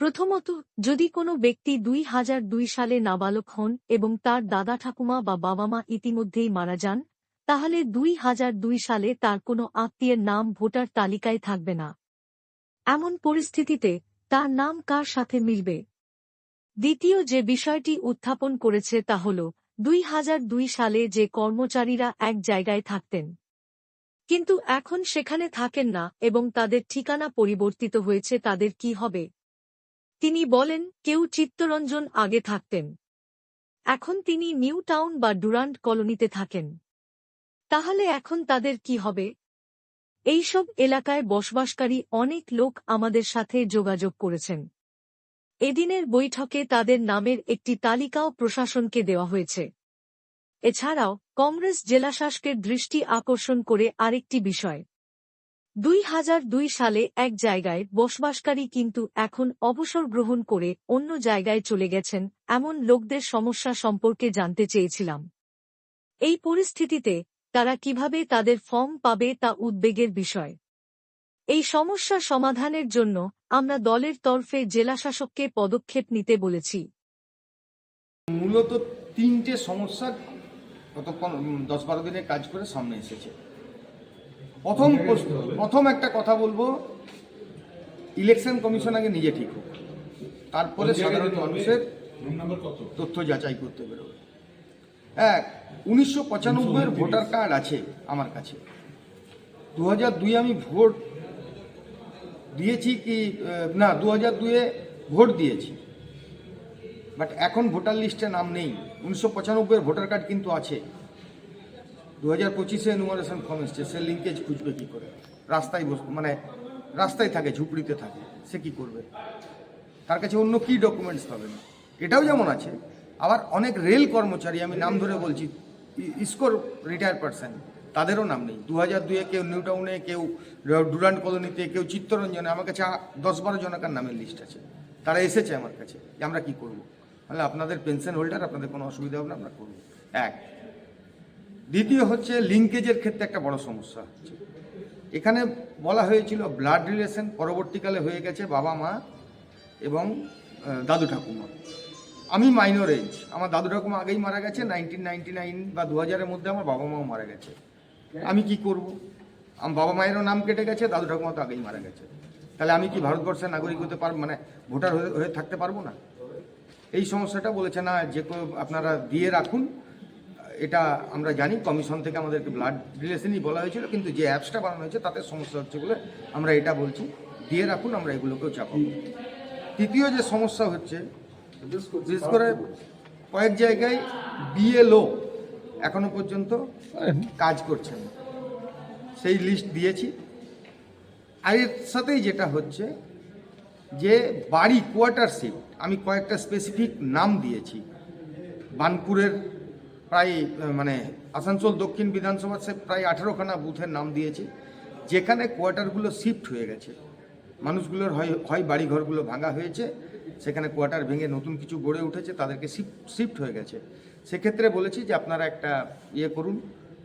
প্রথমত, যদি কোনো ব্যক্তি দুই হাজার দুই সালে নাবালক হন এবং তার দাদা ঠাকুমা বা বাবা মা ইতিমধ্যেই মারা যান, তাহলে দুই হাজার দুই সালে তার কোনো আত্মীয়ের নাম ভোটার তালিকায় থাকবে না। এমন পরিস্থিতিতে তার নাম কার সাথে মিলবে? দ্বিতীয় যে বিষয়টি উত্থাপন করেছে তা হল, দুই হাজার দুই সালে যে কর্মচারীরা এক জায়গায় থাকতেন, কিন্তু এখন সেখানে থাকেন না এবং তাদের ঠিকানা পরিবর্তিত হয়েছে তাদের কি হবে? তিনি বলেন, কেউ চিত্তরঞ্জন আগে থাকতেন। এখন তিনি নিউ টাউন বা ডুরান্ড কলোনিতে থাকেন। তাহলে এখন তাদের কি হবে? এইসব এলাকায় বসবাসকারী অনেক লোক আমাদের সাথে যোগাযোগ করেছেন। এদিনের বৈঠকে তাদের নামের একটি তালিকাও প্রশাসনকে দেওয়া হয়েছে। এছাড়াও, কংগ্রেস জেলাশাসকের দৃষ্টি আকর্ষণ করে আরেকটি বিষয়। দুই হাজার দুই সালে এক জায়গায় বসবাসকারী কিন্তু এখন অবসর গ্রহণ করে অন্য জায়গায় চলে গেছেন, এমন লোকদের সমস্যা সম্পর্কে জানতে চেয়েছিলাম। এই পরিস্থিতিতে তারা কীভাবে তাদের ফর্ম পাবে তা উদ্বেগের বিষয়। এই সমস্যা সমাধানের জন্য আমরা দলের তরফে জেলাশাসককে পদক্ষেপ নিতে বলেছি। মূলত তিনটে সমস্যা কতক্ষণ দশ বারো দিনে কাজ করে সামনে এসেছে। প্রথম প্রশ্ন প্রথম একটা কথা বলব ইলেকশন কমিশন আগে নিজে ঠিক হোক। তারপরে সাধারণ মানুষের তথ্য যাচাই করতে বেরোবে। এক উনিশশো পঁচানব্বইয়ের ভোটার কার্ড আছে আমার কাছে। দু হাজার দুই আমি ভোট দিয়েছি কি না দু হাজার দুয়ে ভোট দিয়েছি। বাট এখন ভোটার লিস্টে নাম নেই। উনিশশো পঁচানব্বইয়ের ভোটার কার্ড কিন্তু আছে। দু হাজার পঁচিশে সে লিঙ্কেজ খুঁজবে কী করে? রাস্তায় বস মানে রাস্তায় থাকে, ঝুপড়িতে থাকে, সে কি করবে? তার কাছে অন্য কী ডকুমেন্টস পাবেন এটাও যেমন আছে, আবার অনেক রেল কর্মচারী, আমি নাম ধরে বলছি ইস্কোর রিটায়ার পার্সন তাদেরও নাম নেই। দু হাজার দুয়ে কেউ নিউ টাউনে, কেউ ডুরান্ড কলোনিতে, কেউ চিত্তরঞ্জনে, আমার কাছে দশ বারো জনকার নামের লিস্ট আছে। তারা এসেছে আমার কাছে, যে আমরা কি করব? তাহলে আপনাদের পেনশন হোল্ডার আপনাদের কোনো অসুবিধা হবে না, আমরা করব। এক দ্বিতীয় হচ্ছে লিঙ্কেজের ক্ষেত্রে একটা বড় সমস্যা হচ্ছে। এখানে বলা হয়েছিল ব্লাড রিলেশন পরবর্তীকালে হয়ে গেছে বাবা, মা এবং দাদু ঠাকুমা। আমি মাইনর এজ আমার দাদু ঠাকুমা আগেই মারা গেছে নাইনটিন নাইনটি নাইন বা দু হাজারের মধ্যে আমার বাবা মাও মারা গেছে। আমি কি করব? আমার বাবা মায়েরও নাম কেটে গেছে, দাদু ঠাকুমা তো আগেই মারা গেছে। তাহলে আমি কি ভারতবর্ষের নাগরিক হতে পারব মানে ভোটার হয়ে থাকতে পারব না? এই সমস্যাটা বলেছে না, যে আপনারা দিয়ে রাখুন এটা আমরা জানি, কমিশন থেকে আমাদেরকে ব্লাড রিলেশনই বলা হয়েছিল, কিন্তু যে অ্যাপসটা বানানো হয়েছে, তাতে সমস্যা হচ্ছে বলে আমরা এটা বলছি। দিয়ে রাখুন, আমরা এগুলোকেও চাপাবো। তৃতীয় যে সমস্যা হচ্ছে, বিশেষ করে কয়েক জায়গায় বিএলও এখনও পর্যন্ত কাজ করছেন সেই লিস্ট দিয়েছি। আর এর সাথেই যেটা হচ্ছে, যে বাড়ি কোয়ার্টার কোয়ার্টারশিপ আমি কয়েকটা স্পেসিফিক নাম দিয়েছি। বানপুরের প্রায় মানে আসানসোল দক্ষিণ বিধানসভার সে প্রায় আঠেরোখানা বুথের নাম দিয়েছি, যেখানে কোয়ার্টারগুলো শিফট হয়ে গেছে। মানুষগুলোর হয় হয় বাড়িঘরগুলো ভাঙা হয়েছে, সেখানে কোয়ার্টার ভেঙে নতুন কিছু গড়ে উঠেছে, তাদেরকে শিফট শিফট হয়ে গেছে। সেক্ষেত্রে বলেছি যে আপনারা একটা ইয়ে করুন,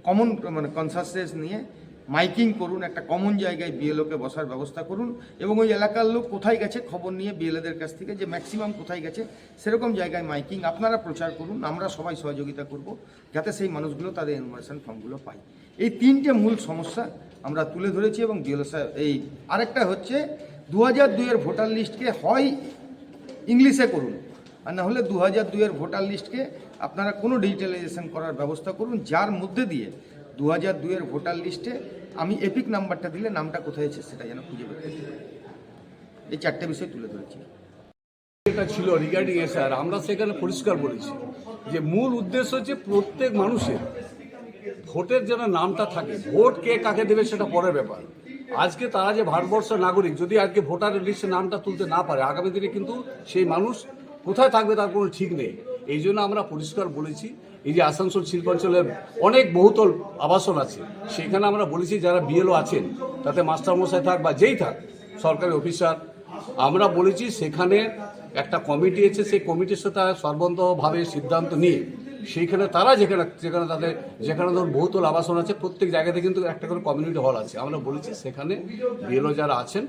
কমন মানে কনসাসনেস নিয়ে মাইকিং করুন, একটা কমন জায়গায় বিএলওকে বসার ব্যবস্থা করুন এবং ওই এলাকার লোক কোথায় গেছে খবর নিয়ে বিএলএদের কাছ থেকে যে ম্যাক্সিমাম কোথায় গেছে, সেরকম জায়গায় মাইকিং আপনারা প্রচার করুন, আমরা সবাই সহযোগিতা করব যাতে সেই মানুষগুলো তাদের ইনফরমেশন ফর্মগুলো পায়। এই তিনটে মূল সমস্যা আমরা তুলে ধরেছি এবং বিএলও এই আরেকটা হচ্ছে দু হাজার দুইয়ের ভোটার লিস্টকে হয় ইংলিশে করুন আর না হলে দু হাজার দুইয়ের ভোটার লিস্টকে আপনারা কোনো ডিজিটালাইজেশন করার ব্যবস্থা করুন, যার মধ্যে দিয়ে দু হাজার দুইয়ের ভোটার লিস্টে আমি এপিক নাম্বারটা দিলে নামটা কোথায় আছে সেটা যেন খুঁজে পারি। এই চারটে বিষয় তুলে ধরেছি। এটা ছিল রিগার্ডিং এসআর আমরা সেখানে পরিষ্কার বলেছি যে মূল উদ্দেশ্য হচ্ছে প্রত্যেক মানুষের ভোটের যেন নামটা থাকে, ভোট কে কাকে দেবে সেটা পরের ব্যাপার। আজকে তারা যে ভারতবর্ষের নাগরিক, যদি আজকে ভোটারের লিস্টে নামটা তুলতে না পারে, আগামী দিনে কিন্তু সেই মানুষ কোথায় থাকবে তার কোনো ঠিক নেই। এই জন্য আমরা পরিষ্কার বলেছি এই যে আসানসোল শিল্পাঞ্চলের অনেক বহুতল আবাসন আছে, সেখানে আমরা বলেছি যারা বিএলও আছেন, তাতে মাস্টারমশাই থাক বা যেই থাক, সরকারি অফিসার, আমরা বলেছি সেখানে একটা কমিটি আছে, সেই কমিটির সাথে সর্বন্তভাবে সিদ্ধান্ত নিয়ে, সেইখানে তারা যেখানে যেখানে তাদের, যেখানে ধরুন বহুতল আবাসন আছে, প্রত্যেক জায়গাতে কিন্তু একটা করে কমিউনিটি হল আছে। আমরা বলেছি সেখানে বিএলও যারা আছেন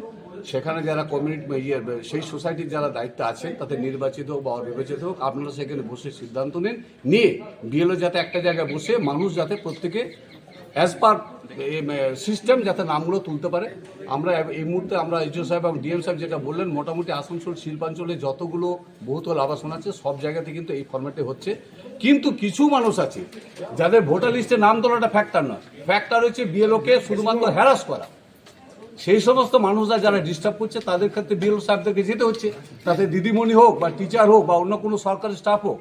সেখানে যারা কমিউনিটি ইয়ে সেই সোসাইটির যারা দায়িত্ব আছেন তাদের নির্বাচিত হোক বা অনির্বাচিত হোক, আপনারা সেখানে বসে সিদ্ধান্ত নিন। নিয়ে বিএলও যাতে একটা জায়গায় বসে, মানুষ যাতে প্রত্যেকে অ্যাজ পার সিস্টেম যাতে নামগুলো তুলতে পারে। আমরা এই মুহূর্তে আমরা এইচও সাহেব এবং ডিএম সাহেব যেটা বললেন, মোটামুটি আসানসোল শিল্পাঞ্চলে যতগুলো বহুতল আবাসন আছে, সব জায়গাতে কিন্তু এই ফর্ম্যাটে হচ্ছে। কিন্তু কিছু মানুষ আছে, যাদের ভোটার লিস্টে নাম তোলাটা ফ্যাক্টর নয়। ফ্যাক্টর হচ্ছে বিএলওকে শুধুমাত্র হ্যারাস করা। সেই সমস্ত মানুষরা যারা ডিস্টার্ব করছে, তাদের ক্ষেত্রে বিএলও সাহেবদেরকে যেতে হচ্ছে। তাতে দিদিমণি হোক বা টিচার হোক বা অন্য কোনো সরকারি স্টাফ হোক,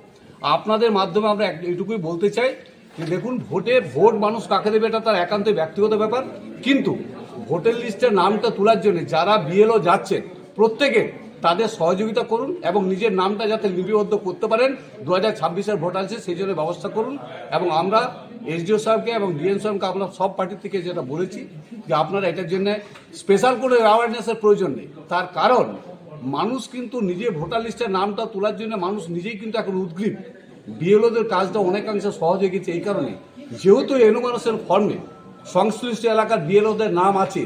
আপনাদের মাধ্যমে আমরা এইটুকুই বলতে চাই যে দেখুন, ভোটে ভোট মানুষ কাকে দেবে এটা তার একান্তই ব্যক্তিগত ব্যাপার। কিন্তু ভোটের লিস্টের নামটা তোলার জন্য যারা বিএলও যাচ্ছেন প্রত্যেকে তাদের সহযোগিতা করুন এবং নিজের নামটা যাতে লিপিবদ্ধ করতে পারেন। দু হাজার ছাব্বিশের ভোট আছে সেই জন্য ব্যবস্থা করুন। এবং আমরা এসডিও সাহেবকে এবং ডিএম সাহেবকে আমরা সব পার্টি থেকে যেটা বলেছি যে আপনারা এটার জন্য স্পেশাল কোনো অ্যাওয়ারনেসের প্রয়োজন নেই। তার কারণ, মানুষ কিন্তু নিজে ভোটার লিস্টের নামটা তোলার জন্য মানুষ নিজেই কিন্তু এখন উদ্গ্রীব। বিএলওদের কাজটা অনেকাংশে সহজ হয়ে গেছে এই কারণে। যেহেতু এনুমারেশন ফর্মে সংশ্লিষ্ট এলাকার বিএলওদের নাম আছে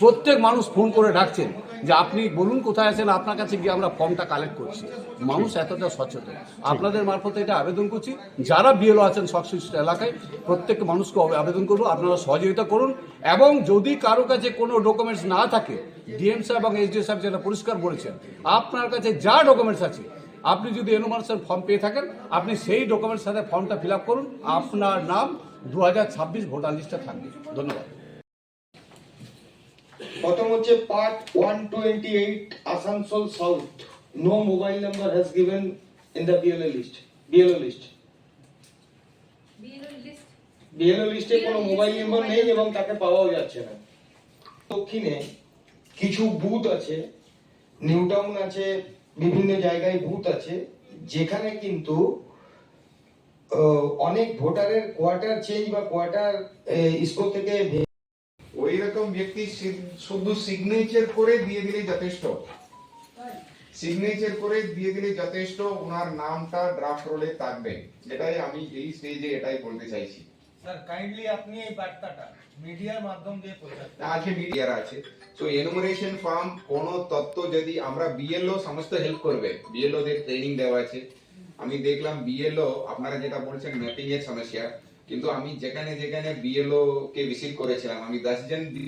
প্রত্যেক মানুষ ফোন করে ডাকছেন যে আপনি বলুন কোথায় আছেন, আপনার কাছে গিয়ে আমরা ফর্মটা কালেক্ট করছি। মানুষ এতটা সচেতন। আপনাদের মারফতে এটা আবেদন করছি। যারা বিএলও আছেন সংশ্লিষ্ট এলাকায়, প্রত্যেক মানুষকে আবেদন করব। আপনারা সহযোগিতা করুন এবং যদি কারও কাছে কোনো ডকুমেন্টস না থাকে ডিএম সাহেব এবং এসডিও সাহেব যেটা পরিষ্কার বলেছেন, আপনার কাছে যা ডকুমেন্টস আছে, আপনি যদি এনুমারেশন ফর্ম পেয়ে থাকেন, আপনি সেই ডকুমেন্টস সাথে ফর্মটা ফিল করুন। আপনার নাম দু হাজার ছাব্বিশ ভোটার লিস্টে থাকবে। ধন্যবাদ। প্রথম হচ্ছে part one twenty eight Asansol south no mobile number has given in the BLA list BLO list BLO লিস্টে কোনো মোবাইল নাম্বার নেই এবং তাকে পাওয়াও যাচ্ছে না। দক্ষিণে কিছু বুথ আছে নিউ টাউন আছে বিভিন্ন জায়গায় বুথ আছে যেখানে কিন্তু অনেক ভোটারের কোয়ার্টার চেঞ্জ বা কোয়ার্টার স্কোর থেকে ওই রকম ব্যক্তি শুধু সিগনেচার করে দিয়ে দিলে যথেষ্ট। সিগনেচার করে দিয়ে দিলে যথেষ্ট ওনার নামটা ড্রাফট রোলে থাকবে। এটাই আমি এই স্টেজে এটাই বলতে চাইছি। স্যার কাইন্ডলি আপনি এই বার্তাটা মিডিয়ার মাধ্যম দিয়ে প্রচার করুন। আজকে মিডিয়ার আছে। সো এনুমারেশন ফর্ম কোন তত্ত্ব যদি আমরা বিএলও সমস্ত হেল্প করবে বিএলও দের ট্রেনিং দেওয়া আছে। আমি দেখলাম বিএলও আপনারা যেটা বলছেন ম্যাপিং এর সমস্যা। কিন্তু আমি যেখানে যেখানে বিএলও কে ভিজিট করেছিলাম আমি দশ জন